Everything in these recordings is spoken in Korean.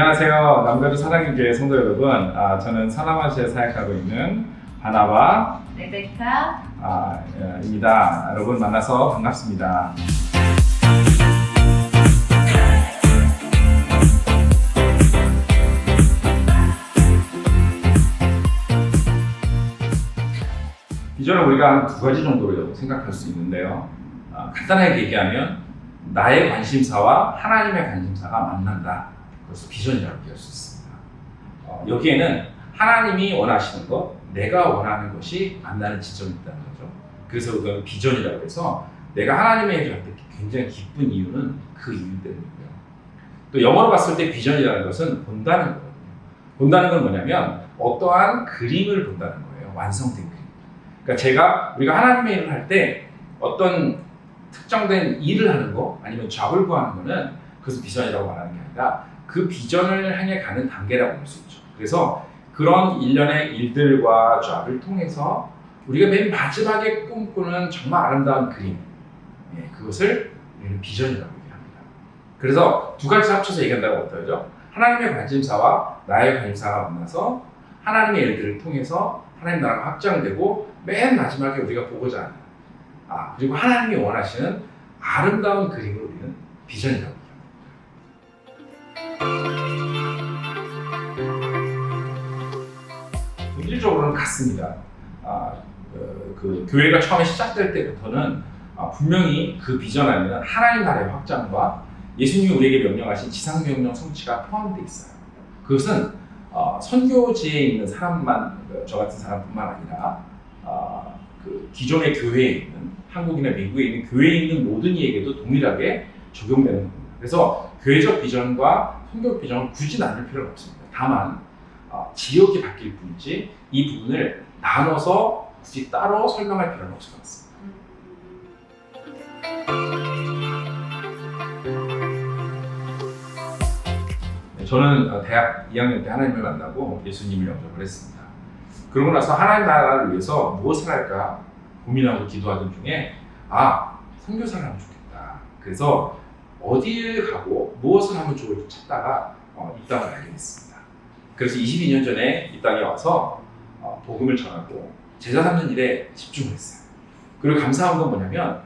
안녕하세요. 남가주 사랑교회 성도 여러분. 아, 저는 사나마시에 사역하고 있는 바나바 레베카 아, 예, 입니다. 여러분 만나서 반갑습니다. 비전을 우리가 한 두 가지 정도로 생각할 수 있는데요. 아, 간단하게 얘기하면 나의 관심사와 하나님의 관심사가 만난다. 그래서 비전이라고 얘기할 수 있습니다. 어, 여기에는 하나님이 원하시는 것, 내가 원하는 것이 만나는 지점이 있다는 거죠. 그래서 그건 비전이라고 해서 내가 하나님의 일을 할때 굉장히 기쁜 이유는 그 이유 때문이고요. 또 영어로 봤을 때 비전이라는 것은 본다는 거거든요. 본다는 건 뭐냐면 어떠한 그림을 본다는 거예요. 완성된 그림. 그러니까 제가 우리가 하나님의 일을 할 때 어떤 특정된 일을 하는 거 아니면 잡을 구하는 거는 그것을 비전이라고 말하는 게 아니라 그 비전을 향해 가는 단계라고 볼 수 있죠. 그래서 그런 일련의 일들과 잡을 통해서 우리가 맨 마지막에 꿈꾸는 정말 아름다운 그림, 예, 그것을 우리는 비전이라고 얘기합니다. 그래서 두 가지 합쳐서 얘기한다고 어떠죠? 하나님의 관심사와 나의 관심사가 만나서 하나님의 일들을 통해서 하나님 나라가 확장되고 맨 마지막에 우리가 보고자 하는 아 그리고 하나님이 원하시는 아름다운 그림을 우리는 비전이라고 본질적으로는 같습니다. 아, 그, 그 교회가 처음에 시작될 때부터는 아, 분명히 그 비전 안에는 하나님 나라의 확장과 예수님이 우리에게 명령하신 지상 명령 성취가 포함되어 있어요. 그것은 어, 선교지에 있는 사람만 그저 같은 사람뿐만 아니라 어, 그 기존의 교회에 있는 한국이나 미국에 있는 교회에 있는 모든 이에게도 동일하게 적용되는 겁니다. 그래서 교회적 비전과 선교 비전을 굳이 나눌 필요는 없습니다. 다만 어, 지역이 바뀔 뿐이지 이 부분을 나눠서 굳이 따로 설명할 필요는 없을 것 같습니다. 네, 저는 어, 대학 2학년 때 하나님을 만나고 예수님을 영접을 했습니다. 그러고 나서 하나님 나라를 위해서 무엇을 할까 고민하고 기도하던 중에 아 선교사를 하면 좋겠다. 그래서 어디를 가고 무엇을 하면 좋을지 찾다가 어, 이 땅을 알게 됐습니다. 그래서 22년 전에 이 땅에 와서 어, 복음을 전하고 제자 삼는 일에 집중을 했어요. 그리고 감사한 건 뭐냐면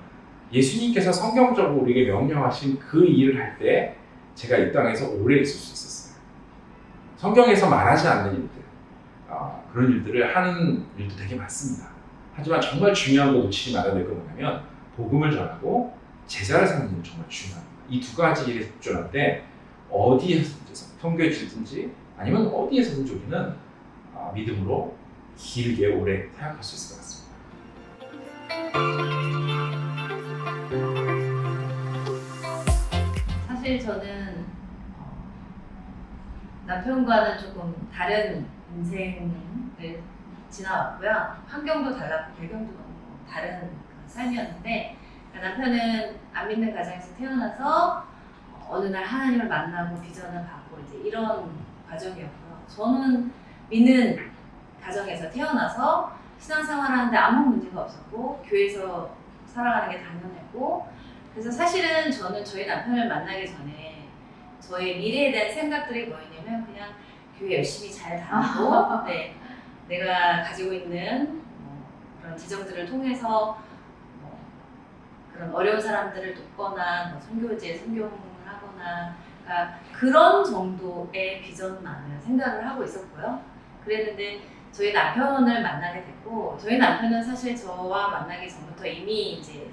예수님께서 성경적으로 우리에게 명령하신 그 일을 할 때 제가 이 땅에서 오래 있을 수 있었어요. 성경에서 말하지 않는 일들, 아, 그런 일들을 하는 일도 되게 많습니다. 하지만 정말 중요한 거 놓치지 말아야 될 건 뭐냐면 복음을 전하고 제자를 삼는 일은 정말 중요합니다. 이 두 가지 일에 집중할 때 어디에서든지 성교해지든지 아니면 어디에서든지 우리는 아, 믿음으로 길게 오래 사역할 수 있을 것 같습니다. 사실 저는 어, 남편과는 조금 다른 인생을 지나왔고요. 환경도 달랐고 배경도 너무 다른 삶이었는데 남편은 안 믿는 가정에서 태어나서 어느 날 하나님을 만나고 비전을 받고 이제 이런 과정이었고요. 저는 믿는 가정에서 태어나서 신앙생활 하는데 아무 문제가 없었고 교회에서 살아가는 게 당연했고 그래서 사실은 저는 저희 남편을 만나기 전에 저의 미래에 대한 생각들이 뭐였냐면 그냥 교회 열심히 잘 다니고 네, 내가 가지고 있는 뭐 그런 재정들을 통해서 뭐 그런 어려운 사람들을 돕거나 뭐 선교지에 선교를 하거나 그러니까 그런 정도의 비전만을 생각을 하고 있었고요. 그랬는데 저희 남편을 만나게 됐고 저희 남편은 사실 저와 만나기 전부터 이미 이제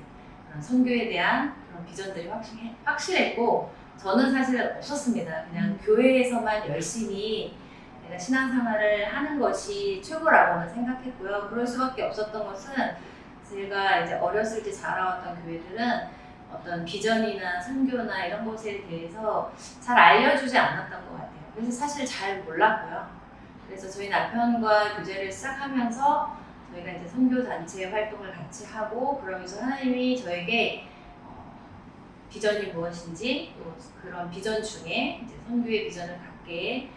그런 선교에 대한 그런 비전들이 확실해, 확실했고 저는 사실 없었습니다. 그냥 교회에서만 열심히 내가 신앙생활을 하는 것이 최고라고는 생각했고요. 그럴 수밖에 없었던 것은 제가 이제 어렸을 때 자라왔던 교회들은 어떤 비전이나 선교나 이런 것에 대해서 잘 알려주지 않았던 것 같아요. 그래서 사실 잘 몰랐고요. 그래서 저희 남편과 교제를 시작하면서 저희가 이제 선교 단체 활동을 같이 하고 그러면서 하나님이 저에게 어, 비전이 무엇인지 또 그런 비전 중에 이제 선교의 비전을 갖게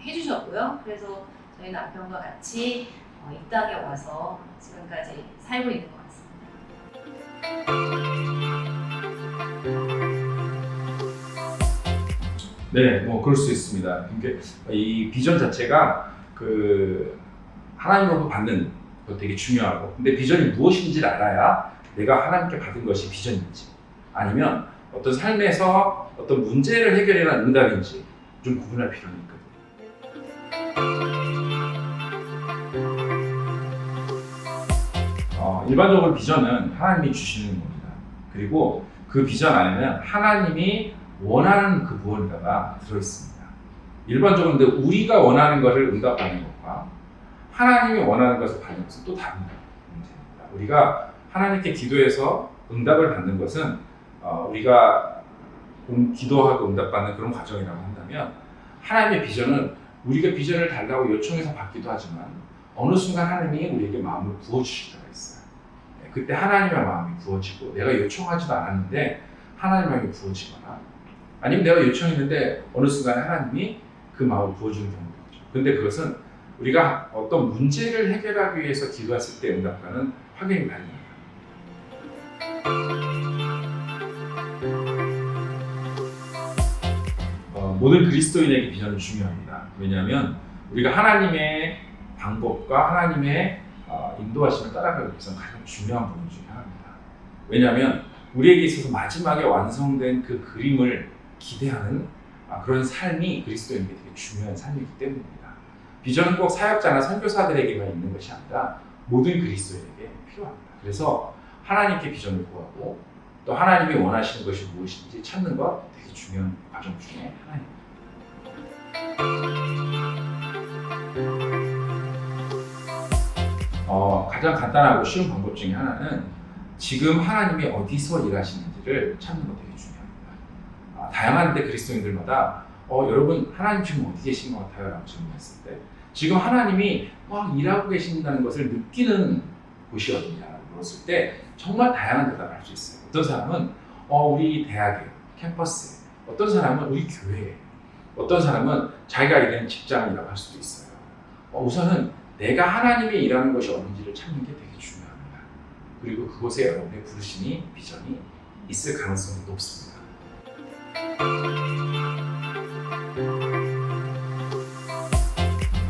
해주셨고요. 그래서 저희 남편과 같이 어, 이 땅에 와서 지금까지 살고 있는 것 같습 네, 뭐 그럴 수 있습니다. 그러니까 이 비전 자체가 그 하나님으로부터 받는 거 되게 중요하고, 근데 비전이 무엇인지를 알아야 내가 하나님께 받은 것이 비전인지, 아니면 어떤 삶에서 어떤 문제를 해결해야 응답인지 좀 구분할 필요는 있거든요. 어, 일반적으로 비전은 하나님이 주시는 겁니다. 그리고 그 비전 안에는 하나님이 원하는 그 무언가가 들어있습니다. 일반적으로 근데 우리가 원하는 것을 응답하는 것과 하나님이 원하는 것을 받는 것은 또 다른 문제입니다. 우리가 하나님께 기도해서 응답을 받는 것은 어, 우리가 음, 기도하고 응답받는 그런 과정이라고 한다면 하나님의 비전은 우리가 비전을 달라고 요청해서 받기도 하지만 어느 순간 하나님이 우리에게 마음을 부어주실 때가 있어요. 네, 그때 하나님의 마음이 부어지고 내가 요청하지도 않았는데 하나님에게 부어지거나 아니면 내가 요청했는데 어느 순간 하나님이 그 마음을 부어주는 경우도 있죠. 근데 그것은 우리가 어떤 문제를 해결하기 위해서 기도했을 때 응답과는 확연히 다릅니다. 어, 모든 그리스도인에게 비전은 중요합니다. 왜냐하면 우리가 하나님의 방법과 하나님의 어, 인도하심을 따라가기 위해서는 가장 중요한 부분 중에 하나입니다. 왜냐하면 우리에게 있어서 마지막에 완성된 그 그림을 기대하는 아, 그런 삶이 그리스도인에게 되게 중요한 삶이기 때문입니다. 비전은 꼭 사역자나 선교사들에게만 있는 것이 아니라 모든 그리스도인에게 필요합니다. 그래서 하나님께 비전을 구하고 또 하나님이 원하시는 것이 무엇인지 찾는 것 되게 중요한 과정 중에 하나입니다. 어, 가장 간단하고 쉬운 방법 중에 하나는 지금 하나님이 어디서 일하시는지를 찾는 것 되게 중요합니다. 아, 다양한데 그리스도인들마다 어, 여러분 하나님 지금 어디 계신 것 같아요? 라고 질문했을 때 지금 하나님이 막 일하고 계신다는 것을 느끼는 곳이 어디냐라고 물었을 때 정말 다양한 대답을 할 수 있어요. 어떤 사람은 어, 우리 대학에, 캠퍼스에, 어떤 사람은 우리 교회에, 어떤 사람은 자기가 일하는 직장이라고 할 수도 있어요. 어, 우선은 내가 하나님이 일하는 것이 어딘지를 찾는 게 되게 중요합니다. 그리고 그곳에 여러분의 부르심이, 비전이 있을 가능성이 높습니다.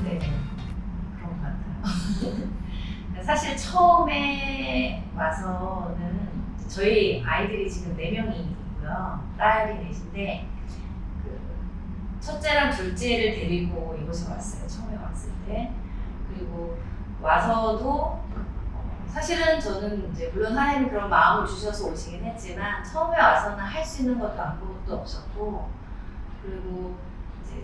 네, 그런 것 같아요. 사실 처음에 와서는 저희 아이들이 지금 네 명이 있고요. 딸이 넷인데 그 첫째랑 둘째를 데리고 이곳에 왔어요. 처음에 왔을 때 그리고 와서도 어, 사실은 저는 이제 물론 하나님이 그런 마음을 주셔서 오시긴 했지만 처음에 와서는 할 수 있는 것도 아무것도 없었고 그리고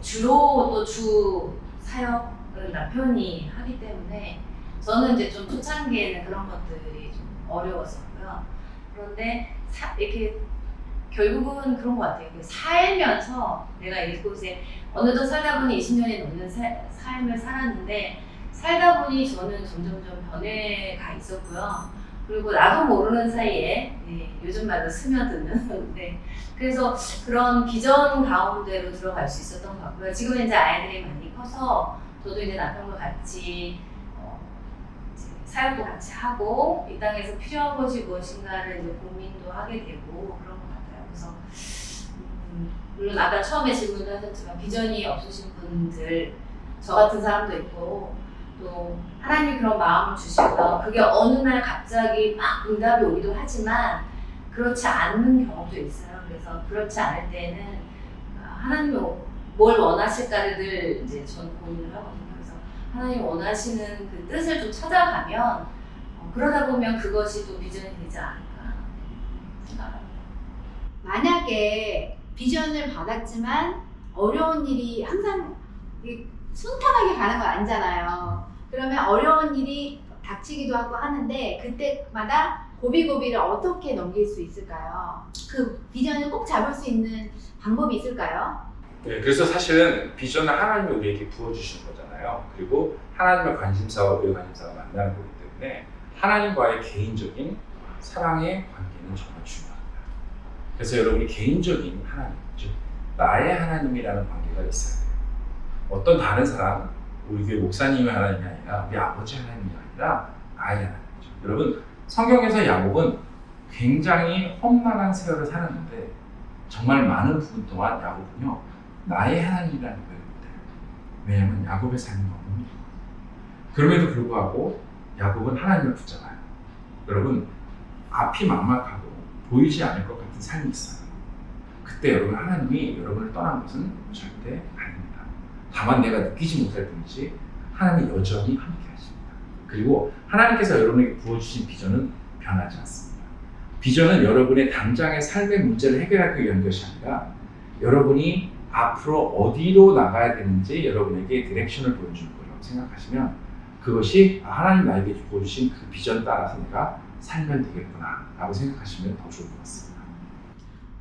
주로 또 주 사역을 남편이 하기 때문에 저는 이제 좀 초창기에는 그런 것들이 좀 어려웠었고요. 그런데 사- 이렇게 결국은 그런 것 같아요. 그 살면서 내가 이곳에 어느덧 살다 보니 20년이 넘는 살- 삶을 살았는데 살다 보니 저는 점점점 변해가 있었고요. 그리고 나도 모르는 사이에 예, 요즘 말로 스며드는 네. 그래서 그런 비전 가운데로 들어갈 수 있었던 것 같고요. 지금 이제 아이들이 많이 커서 저도 이제 남편과 같이 어, 이제 사역도 같이 하고 이 땅에서 필요한 것이 무엇인가를 이제 고민도 하게 되고 그런 것 같아요. 그래서 음, 물론 아까 처음에 질문도 하셨지만 비전이 없으신 분들 저 같은 사람도 있고 또 하나님이 그런 마음을 주시고요. 그게 어느 날 갑자기 막 응답이 오기도 하지만 그렇지 않는 경우도 있어요. 그래서 그렇지 않을 때는 아, 하나님이 뭘 원하실까를 늘 이제 저는 고민을 하거든요. 그래서 하나님 원하시는 그 뜻을 좀 찾아가면 어, 그러다 보면 그것이 또 비전이 되지 않을까 생각합니다. 만약에 비전을 받았지만 어려운 일이 항상 순탄하게 가는 건 아니잖아요. 그러면 어려운 일이 닥치기도 하고 하는데 그때마다 고비고비를 어떻게 넘길 수 있을까요? 그 비전을 꼭 잡을 수 있는 방법이 있을까요? 네, 그래서 사실은 비전은 하나님이 우리에게 부어주신 거잖아요. 그리고 하나님의 관심사와 우리의 관심사가 만나는 거기 때문에 하나님과의 개인적인 사랑의 관계는 정말 중요합니다. 그래서 여러분이 개인적인 하나님, 즉 나의 하나님이라는 관계가 있어야 돼요. 어떤 다른 사람, 우리 교회 목사님의 하나님이 아니라 우리 아버지 하나님이 아니라 나의 하나님이죠. 여러분 성경에서 야곱은 굉장히 험난한 세월을 살았는데 정말 많은 부분 동안 야곱은요 나의 하나님이라는 고백을 못해요. 왜냐하면 야곱의 삶이 너무 힘들어요. 그럼에도 불구하고 야곱은 하나님을 붙잡아요. 여러분 앞이 막막하고 보이지 않을 것 같은 삶이 있어요. 그때 여러분 하나님이 여러분을 떠난 것은 절대 다. 다만 내가 느끼지 못할 뿐이지 하나님이 여전히 함께 하십니다. 그리고 하나님께서 여러분에게 부어주신 비전은 변하지 않습니다. 비전은 여러분의 당장의 삶의 문제를 해결하기 위한 것이 아니라 여러분이 앞으로 어디로 나가야 되는지 여러분에게 디렉션을 보여주는 거라고 생각하시면 그것이 아, 하나님 나에게 보여주신 그 비전 따라서 내가 살면 되겠구나 라고 생각하시면 더 좋을 것 같습니다.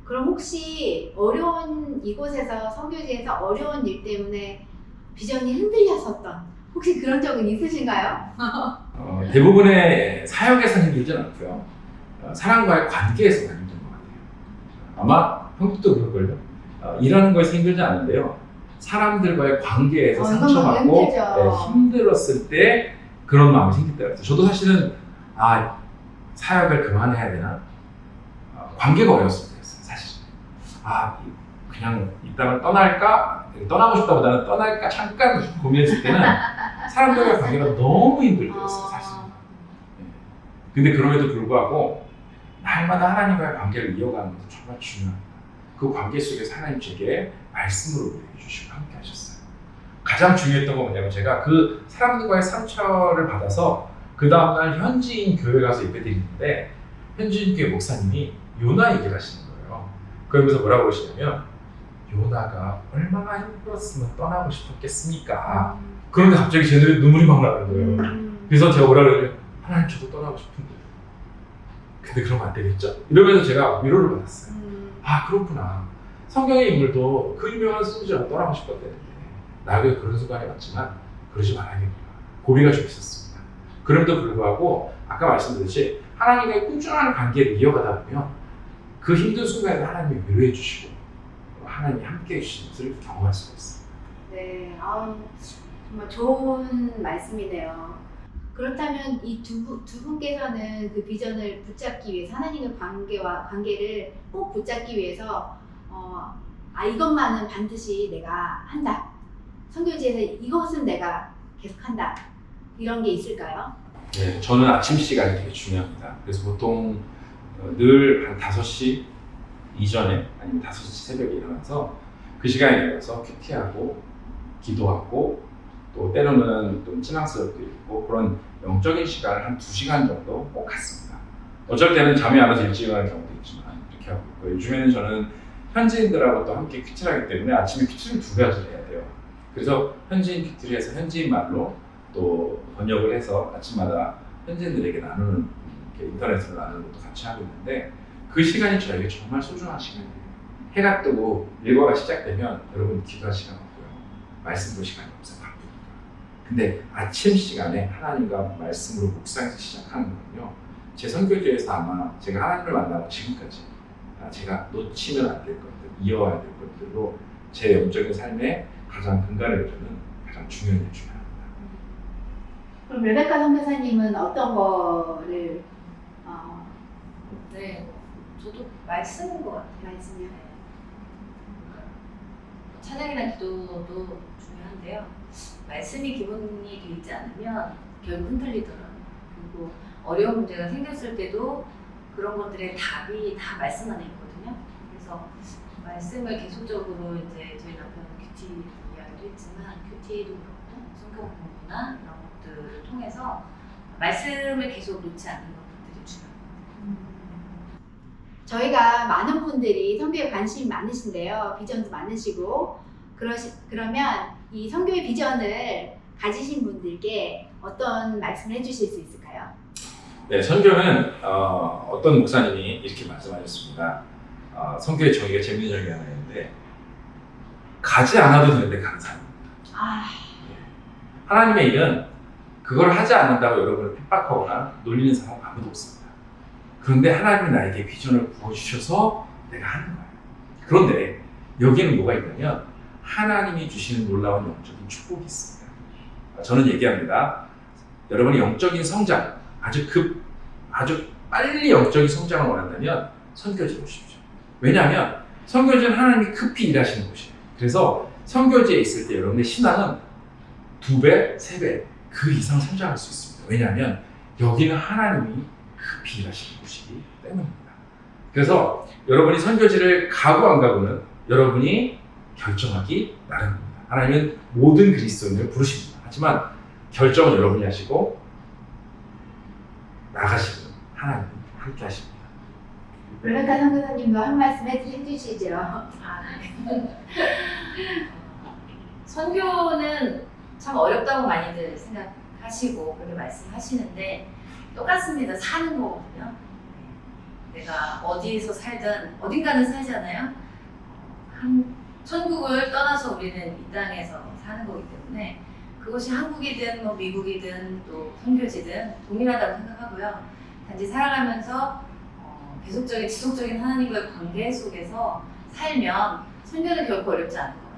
그럼 혹시 어려운 이곳에서 선교지에서 어려운 일 때문에 비전이 흔들렸었던 혹시 그런 적은 있으신가요? 어, 대부분의 사역에서 힘들진 않고요. 어, 사람과의 관계에서 힘든 것 같아요. 아마 형님도 그럴걸요. 어, 일하는 거에서 힘들지 않은데요. 사람들과의 관계에서 어, 상처받고. 네, 힘들었을 때 그런 마음이 있어요. 저도 사실은 아 사역을 그만해야 되나 어, 관계가. 사실 아 그냥 이 땅을 떠날까 떠나고 싶다보다는 떠날까 잠깐 고민했을 때는 사람들과의 관계가 너무 힘들었어요. 사실. 예. 근데 그럼에도 불구하고 날마다 하나님과의 관계를 이어가는 것은 정말 중요합니다. 그 관계 속에서 하나님 제게 말씀으로 우리해 주시고 함께 하셨어요. 가장 중요했던 건 뭐냐면 제가 그 사람들과의 상처를 받아서 그 다음날 현지인 교회 가서 예배 드리는데 현지인 교회 목사님이 요나 얘기를 하시는 거예요. 그러면서 뭐라고 하시냐면 요나가 얼마나 힘들었으면 떠나고 싶었겠습니까? 그런데 갑자기 제 눈물이 막 나는 거예요. 음. 그래서 제가 뭐라 그러냐면 하나님 저도 떠나고 싶은데 근데 그러면 안 되겠죠? 이러면서 제가 위로를 받았어요. 음. 아 그렇구나. 성경의 인물도 그 유명한 선지자가 떠나고 싶었대는데 나에게 그런 순간이 왔지만 그러지 말아야겠구나. 고비가 좀 있었습니다. 그럼에도 불구하고 아까 말씀드렸듯이 하나님과의 꾸준한 관계를 이어가다 보면 그 힘든 순간에 하나님이 위로해 주시고 하나님이 함께 해주시는 것을 경험할 수가 있습니다. 네, 아우, 정말 좋은 말씀이네요. 그렇다면 이 두 두 분께서는 그 비전을 붙잡기 위해서 하나님의 관계와 관계를 꼭 붙잡기 위해서 어, 아 이것만은 반드시 내가 한다. 선교지에서 이것은 내가 계속한다. 이런 게 있을까요? 네, 저는 아침 시간이 되게 중요합니다. 그래서 보통 어, 늘 한 5시 이전에 아니면 5시 새벽에 일어나서 그 시간에 일어나서 큐티하고 기도하고 또 때로는 좀 신앙스럽게 있고 그런 영적인 시간을 한 2시간 정도 꼭 갖습니다. 어쩔 때는 잠이 안 와서 일찍 일어나는 경우도 있지만 이렇게 하고 있고 요즘에는 저는 현지인들하고 또 함께 큐티를 하기 때문에 아침에 큐티를 두 가지를 해야 돼요. 그래서 현지인 큐티를 해서 현지인 말로 또 번역을 해서 아침마다 현지인들에게 나누는 이렇게 인터넷으로 나누는 것도 같이 하고 있는데 그 시간이 저에게 정말 소중한 시간이에요. 해가 뜨고 일과가 시작되면 여러분 기도할 시간 없고요. 말씀 볼 시간이 없어요. 바쁘니까. 근데 아침 시간에 하나님과 말씀으로 묵상해서 시작하는 거는요. 제 선교지에서 아마 제가 하나님을 만나고 지금까지 아, 제가 놓치면 안 될 것들, 이어와야 될 것들로 제 영적인 삶의 가장 근간을 이루는 가장 중요한 일 중에 하나입니다. 그럼 레베카 선교사님은 어떤 거를 어, 네, 저도 말씀인 것 같아요. 말씀이요? 네. 찬양이나 기도도 중요한데요. 말씀이 기본이 되지 않으면 결국 흔들리더라고요. 그리고 어려운 문제가 생겼을 때도 그런 것들의 답이 다 말씀 안에 있거든요. 그래서 말씀을 계속적으로 이제 저희 남편은 큐티 이야기도 했지만 큐티도 그렇고 성경 공부나 이런 것들을 통해서 말씀을 계속 놓지 않는 중요합니다. 저희가 많은 분들이 선교에 관심이 많으신데요. 비전도 많으시고 그러시 그러면 이 선교의 비전을 가지신 분들께 어떤 말씀을 해주실 수 있을까요? 네, 선교는 어, 어떤 목사님이 이렇게 말씀하셨습니다. 어, 선교의 정의가 재밌는 정의가 하나 있는데 가지 않아도 되는데 가는 사람. 아, 하나님의 일은 그걸 하지 않는다고 여러분을 핍박하거나 놀리는 사람 아무도 없습니다. 그런데 하나님이 나에게 비전을 부어주셔서 내가 하는 거예요. 그런데 여기에는 뭐가 있냐면 하나님이 주시는 놀라운 영적인 축복이 있습니다. 저는 얘기합니다. 여러분이 영적인 성장, 아주 급, 아주 빨리 영적인 성장을 원한다면 선교지로 오십시오. 왜냐하면 선교지는 하나님이 급히 일하시는 곳이에요. 그래서 선교지에 있을 때 여러분의 신앙은 두 배, 세 배, 그 이상 성장할 수 있습니다. 왜냐하면 여기는 하나님이 급히 일하시는 곳이기 때문입니다. 그래서 여러분이 선교지를 가고 안 가고는 여러분이 결정하기 나름입니다. 하나님은 모든 그리스도인을 부르십니다. 하지만 결정은 여러분이 하시고 나가시고 하나님은 함께 하십니다. 르베카 선교사님도 한 말씀 해- 해주시죠. 아, 네. 선교는 참 어렵다고 많이들 생각하시고 그렇게 말씀하시는데 똑같습니다. 사는 거거든요. 네. 내가 어디에서 살든 어딘가는 살잖아요. 한 천국을 떠나서 우리는 이 땅에서 사는 거기 때문에 그것이 한국이든 뭐 미국이든 또 선교지든 동일하다고 생각하고요. 단지 살아가면서 어, 계속적인 지속적인 하나님과의 관계 속에서 살면 선교는 결코 어렵지 않을 것 같아요.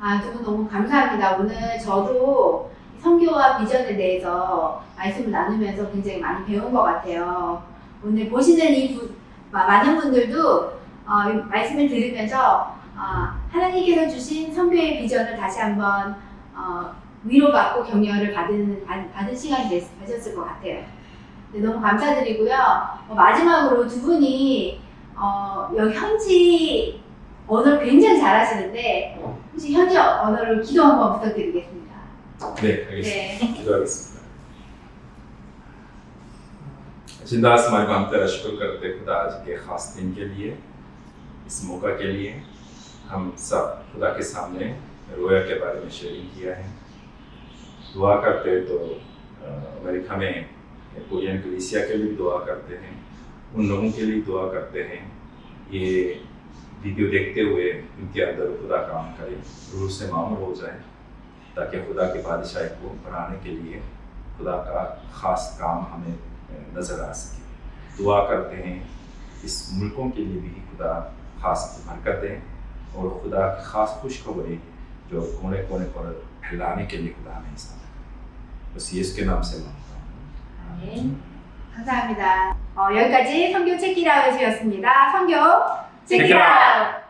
아, 두 분 너무 감사합니다. 오늘 저도 성교와 비전에 대해서 말씀을 나누면서 굉장히 많이 배운 것 같아요. 오늘 보시는 이 부, 마- 많은 분들도 어, 이 말씀을 들으면서 어, 하나님께서 주신 성교의 비전을 다시 한번 어, 위로받고 격려를 받은, 받- 받은 시간이 됐, 되셨을 것 같아요. 네, 너무 감사드리고요. 어, 마지막으로 두 분이 어, 여기 현지 언어를 굉장히 잘하시는데 혹시 현지 언어를 기도 한번 부탁드리겠습니다. 네, 알겠습니다. 네. 기도하겠습니다. जिंदा आसमान को हम तेरा शुक्र करते हैं खुदा आज के खास दिन के लिए इस मौका के लिए हम सब खुदा के सामने रोया के बारे में शेयरिंग किया है दुआ करते हैं तो अ, अमेरिका में कोरियन कलीसिया के लिए भी दुआ करते हैं उन लोगों के लिए दुआ करते हैं ये वीडियो देखते हुए उनके अंदर खुदा काम करे रूह से मामूल हो जाए ताकि खुदा की बादशाही को बढ़ाने के लिए खुदा का ख़ास काम हमें अ, नज़र आ सके दुआ करते हैं इस मुल्कों के लिए भी खुदा ख़ास बरकत दें और खुदा की ख़ास खुशखबरी जो कोने कोने पर फैलाने के लिए खुदा हमें हिस्सा दें। बस ये इसके नाम से मांगता हूँ 아멘. 감사합니다. 어, 여기까지 성교 체키라웃이었습니다. 성교 체키라웃! 체키라웃!